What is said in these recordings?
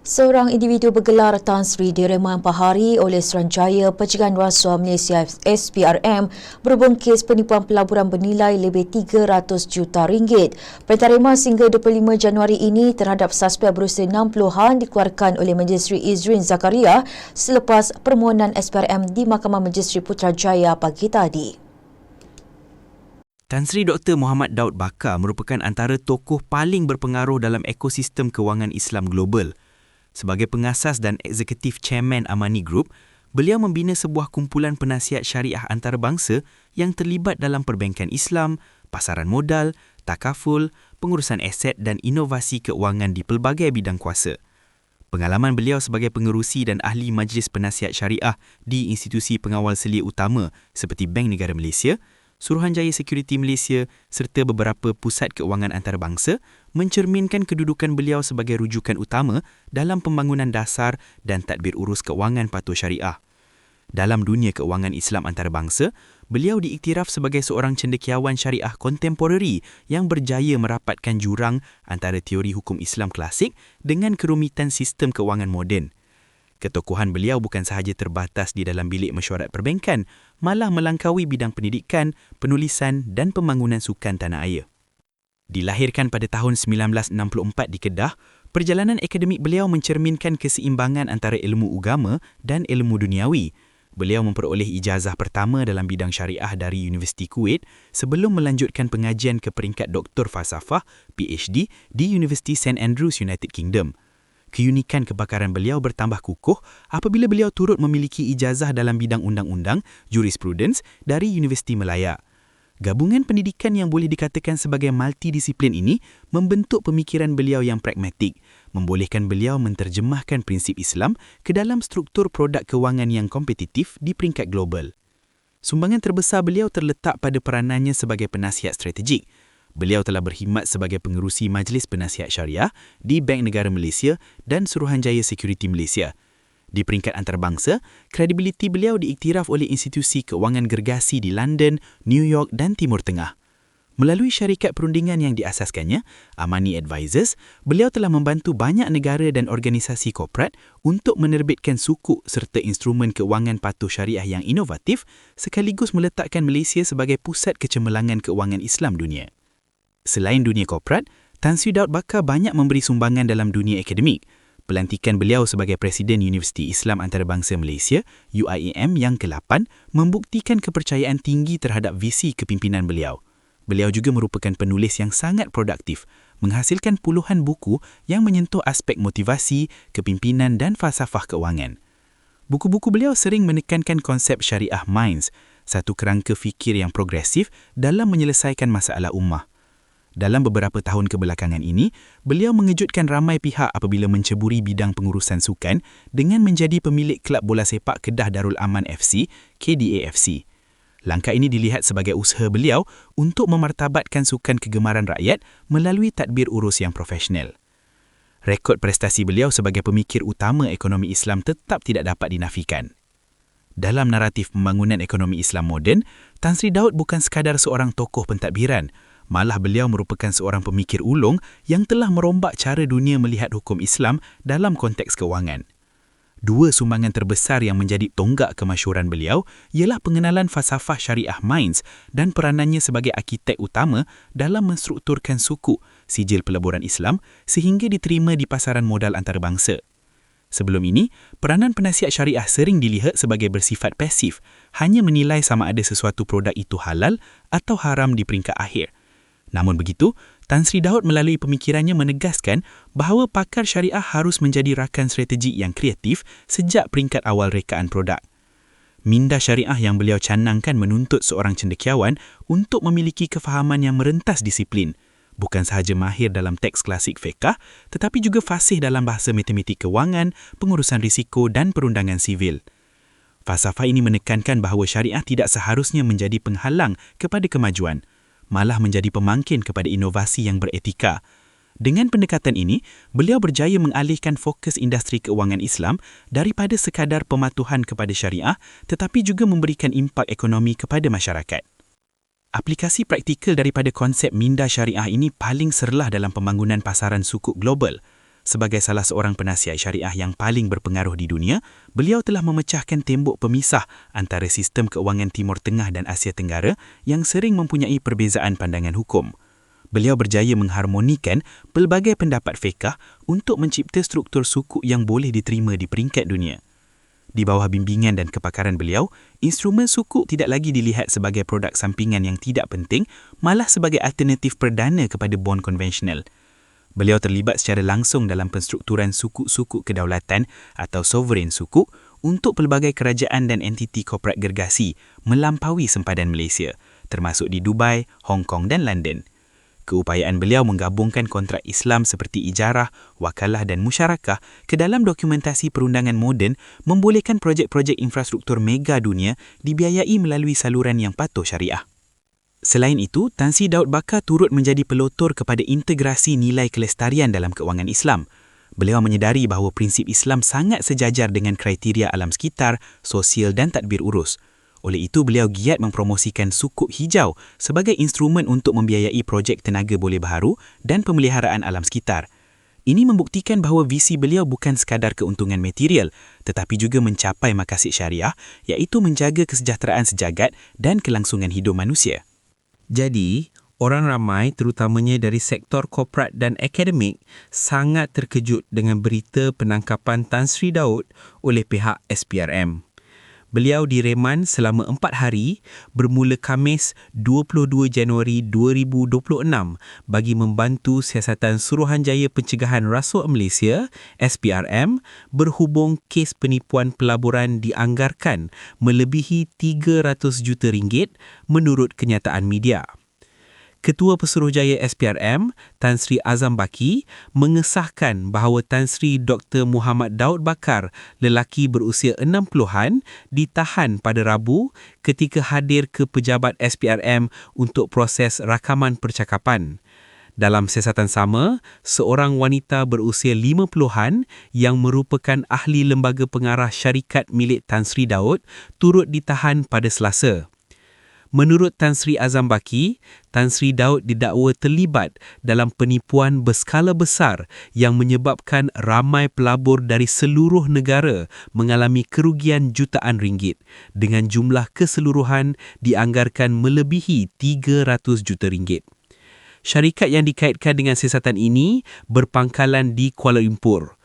Seorang individu bergelar Tan Sri Direman Pahari oleh Seranjaya Pencegahan Rasuah Malaysia SPRM berhubung kes penipuan pelaburan bernilai lebih 300 juta ringgit. Perintah remas hingga 25 Januari ini terhadap suspek berusia 60-an dikeluarkan oleh Sri Izrin Zakaria selepas permohonan SPRM di Mahkamah Sri Putrajaya pagi tadi. Tan Sri Dr. Muhammad Daud Bakar merupakan antara tokoh paling berpengaruh dalam ekosistem kewangan Islam global. Sebagai pengasas dan eksekutif chairman Amani Group, beliau membina sebuah kumpulan penasihat syariah antarabangsa yang terlibat dalam perbankan Islam, pasaran modal, takaful, pengurusan aset dan inovasi keuangan di pelbagai bidang kuasa. Pengalaman beliau sebagai pengerusi dan ahli majlis penasihat syariah di institusi pengawal selia utama seperti Bank Negara Malaysia Suruhanjaya Security Malaysia serta beberapa pusat keuangan antarabangsa mencerminkan kedudukan beliau sebagai rujukan utama dalam pembangunan dasar dan tadbir urus keuangan patuh syariah. Dalam dunia keuangan Islam antarabangsa, beliau diiktiraf sebagai seorang cendekiawan syariah kontemporari yang berjaya merapatkan jurang antara teori hukum Islam klasik dengan kerumitan sistem keuangan moden. Ketokohan beliau bukan sahaja terbatas di dalam bilik mesyuarat perbankan, malah melangkaui bidang pendidikan, penulisan dan pembangunan sukan tanah air. Dilahirkan pada tahun 1964 di Kedah, perjalanan akademik beliau mencerminkan keseimbangan antara ilmu agama dan ilmu duniawi. Beliau memperoleh ijazah pertama dalam bidang syariah dari Universiti Kuwait sebelum melanjutkan pengajian ke peringkat Doktor Falsafah PhD di Universiti St Andrews United Kingdom keunikan kebakaran beliau bertambah kukuh apabila beliau turut memiliki ijazah dalam bidang undang-undang jurisprudence dari Universiti Melaya. Gabungan pendidikan yang boleh dikatakan sebagai multidisiplin ini membentuk pemikiran beliau yang pragmatik, membolehkan beliau menterjemahkan prinsip Islam ke dalam struktur produk kewangan yang kompetitif di peringkat global. Sumbangan terbesar beliau terletak pada peranannya sebagai penasihat strategik, Beliau telah berkhidmat sebagai pengerusi Majlis Penasihat Syariah di Bank Negara Malaysia dan Suruhanjaya Security Malaysia. Di peringkat antarabangsa, kredibiliti beliau diiktiraf oleh institusi keuangan gergasi di London, New York dan Timur Tengah. Melalui syarikat perundingan yang diasaskannya, Amani Advisors, beliau telah membantu banyak negara dan organisasi korporat untuk menerbitkan sukuk serta instrumen keuangan patuh syariah yang inovatif sekaligus meletakkan Malaysia sebagai pusat kecemerlangan keuangan Islam dunia. Selain dunia korporat, Tan Sri Daud Bakar banyak memberi sumbangan dalam dunia akademik. Pelantikan beliau sebagai Presiden Universiti Islam Antarabangsa Malaysia, UIAM yang ke-8, membuktikan kepercayaan tinggi terhadap visi kepimpinan beliau. Beliau juga merupakan penulis yang sangat produktif, menghasilkan puluhan buku yang menyentuh aspek motivasi, kepimpinan dan falsafah keuangan. Buku-buku beliau sering menekankan konsep syariah minds, satu kerangka fikir yang progresif dalam menyelesaikan masalah ummah. Dalam beberapa tahun kebelakangan ini, beliau mengejutkan ramai pihak apabila menceburi bidang pengurusan sukan dengan menjadi pemilik kelab bola sepak Kedah Darul Aman FC, KDAFC. Langkah ini dilihat sebagai usaha beliau untuk memartabatkan sukan kegemaran rakyat melalui tadbir urus yang profesional. Rekod prestasi beliau sebagai pemikir utama ekonomi Islam tetap tidak dapat dinafikan. Dalam naratif pembangunan ekonomi Islam moden, Tan Sri Daud bukan sekadar seorang tokoh pentadbiran, Malah beliau merupakan seorang pemikir ulung yang telah merombak cara dunia melihat hukum Islam dalam konteks kewangan. Dua sumbangan terbesar yang menjadi tonggak kemasyuran beliau ialah pengenalan falsafah syariah Mainz dan peranannya sebagai arkitek utama dalam menstrukturkan suku sijil peleburan Islam sehingga diterima di pasaran modal antarabangsa. Sebelum ini, peranan penasihat syariah sering dilihat sebagai bersifat pasif, hanya menilai sama ada sesuatu produk itu halal atau haram di peringkat akhir – Namun begitu, Tan Sri Daud melalui pemikirannya menegaskan bahawa pakar syariah harus menjadi rakan strategi yang kreatif sejak peringkat awal rekaan produk. Minda syariah yang beliau canangkan menuntut seorang cendekiawan untuk memiliki kefahaman yang merentas disiplin, bukan sahaja mahir dalam teks klasik fiqah, tetapi juga fasih dalam bahasa matematik kewangan, pengurusan risiko dan perundangan sivil. Falsafah ini menekankan bahawa syariah tidak seharusnya menjadi penghalang kepada kemajuan, malah menjadi pemangkin kepada inovasi yang beretika. Dengan pendekatan ini, beliau berjaya mengalihkan fokus industri keuangan Islam daripada sekadar pematuhan kepada syariah tetapi juga memberikan impak ekonomi kepada masyarakat. Aplikasi praktikal daripada konsep minda syariah ini paling serlah dalam pembangunan pasaran sukuk global. Sebagai salah seorang penasihat syariah yang paling berpengaruh di dunia, beliau telah memecahkan tembok pemisah antara sistem keuangan Timur Tengah dan Asia Tenggara yang sering mempunyai perbezaan pandangan hukum. Beliau berjaya mengharmonikan pelbagai pendapat fiqah untuk mencipta struktur suku yang boleh diterima di peringkat dunia. Di bawah bimbingan dan kepakaran beliau, instrumen suku tidak lagi dilihat sebagai produk sampingan yang tidak penting, malah sebagai alternatif perdana kepada bond konvensional – Beliau terlibat secara langsung dalam penstrukturan suku-suku kedaulatan atau sovereign suku untuk pelbagai kerajaan dan entiti korporat gergasi melampaui sempadan Malaysia, termasuk di Dubai, Hong Kong dan London. Keupayaan beliau menggabungkan kontrak Islam seperti ijarah, wakalah dan musyarakah ke dalam dokumentasi perundangan moden membolehkan projek-projek infrastruktur mega dunia dibiayai melalui saluran yang patuh syariah. Selain itu, Tan Sri Daud Bakar turut menjadi pelotor kepada integrasi nilai kelestarian dalam keuangan Islam. Beliau menyedari bahawa prinsip Islam sangat sejajar dengan kriteria alam sekitar, sosial dan tadbir urus. Oleh itu, beliau giat mempromosikan sukuk hijau sebagai instrumen untuk membiayai projek tenaga boleh baharu dan pemeliharaan alam sekitar. Ini membuktikan bahawa visi beliau bukan sekadar keuntungan material, tetapi juga mencapai makasid syariah iaitu menjaga kesejahteraan sejagat dan kelangsungan hidup manusia. Jadi, orang ramai terutamanya dari sektor korporat dan akademik sangat terkejut dengan berita penangkapan Tan Sri Daud oleh pihak SPRM. Beliau direman selama empat hari bermula Kamis 22 Januari 2026 bagi membantu siasatan Suruhanjaya Pencegahan Rasuah Malaysia SPRM berhubung kes penipuan pelaburan dianggarkan melebihi 300 juta ringgit menurut kenyataan media. Ketua Pesuruhjaya SPRM, Tan Sri Azam Baki, mengesahkan bahawa Tan Sri Dr. Muhammad Daud Bakar, lelaki berusia 60-an, ditahan pada Rabu ketika hadir ke pejabat SPRM untuk proses rakaman percakapan. Dalam siasatan sama, seorang wanita berusia 50-an yang merupakan ahli lembaga pengarah syarikat milik Tan Sri Daud turut ditahan pada Selasa. Menurut Tan Sri Azam Baki, Tan Sri Daud didakwa terlibat dalam penipuan berskala besar yang menyebabkan ramai pelabur dari seluruh negara mengalami kerugian jutaan ringgit dengan jumlah keseluruhan dianggarkan melebihi 300 juta ringgit. Syarikat yang dikaitkan dengan siasatan ini berpangkalan di Kuala Lumpur.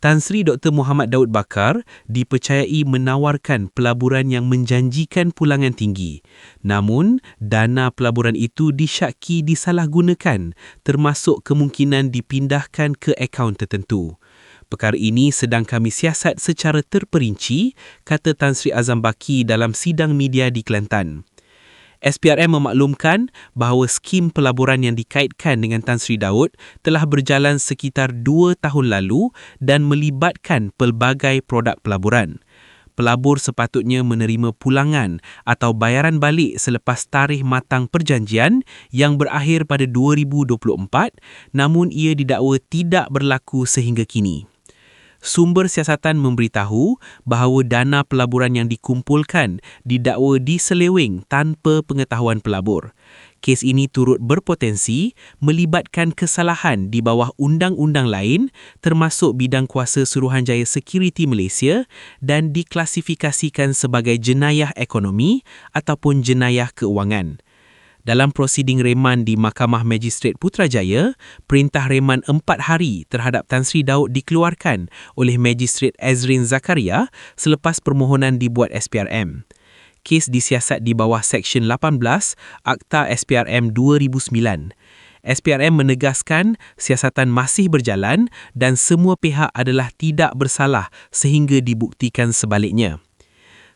Tan Sri Dr. Muhammad Daud Bakar dipercayai menawarkan pelaburan yang menjanjikan pulangan tinggi. Namun, dana pelaburan itu disyaki disalahgunakan termasuk kemungkinan dipindahkan ke akaun tertentu. Perkara ini sedang kami siasat secara terperinci, kata Tan Sri Azam Baki dalam sidang media di Kelantan. SPRM memaklumkan bahawa skim pelaburan yang dikaitkan dengan Tan Sri Daud telah berjalan sekitar dua tahun lalu dan melibatkan pelbagai produk pelaburan. Pelabur sepatutnya menerima pulangan atau bayaran balik selepas tarikh matang perjanjian yang berakhir pada 2024 namun ia didakwa tidak berlaku sehingga kini sumber siasatan memberitahu bahawa dana pelaburan yang dikumpulkan didakwa diseleweng tanpa pengetahuan pelabur. Kes ini turut berpotensi melibatkan kesalahan di bawah undang-undang lain termasuk bidang kuasa Suruhanjaya Security Malaysia dan diklasifikasikan sebagai jenayah ekonomi ataupun jenayah keuangan. Dalam prosiding reman di Mahkamah Magistrate Putrajaya, perintah reman empat hari terhadap Tan Sri Daud dikeluarkan oleh Magistrate Azrin Zakaria selepas permohonan dibuat SPRM. Kes disiasat di bawah Seksyen 18 Akta SPRM 2009. SPRM menegaskan siasatan masih berjalan dan semua pihak adalah tidak bersalah sehingga dibuktikan sebaliknya.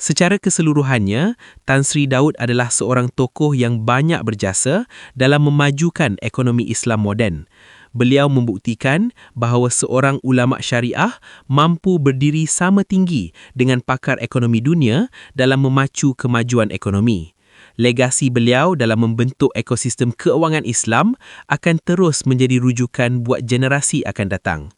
Secara keseluruhannya, Tan Sri Daud adalah seorang tokoh yang banyak berjasa dalam memajukan ekonomi Islam moden. Beliau membuktikan bahawa seorang ulama syariah mampu berdiri sama tinggi dengan pakar ekonomi dunia dalam memacu kemajuan ekonomi. Legasi beliau dalam membentuk ekosistem keuangan Islam akan terus menjadi rujukan buat generasi akan datang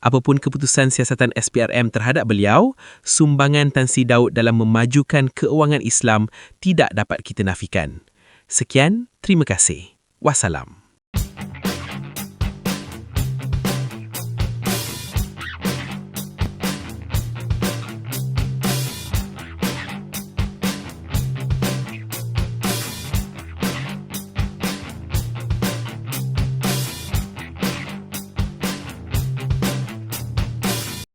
apapun keputusan siasatan SPRM terhadap beliau, sumbangan Tan Sri Daud dalam memajukan keuangan Islam tidak dapat kita nafikan. Sekian, terima kasih. Wassalam.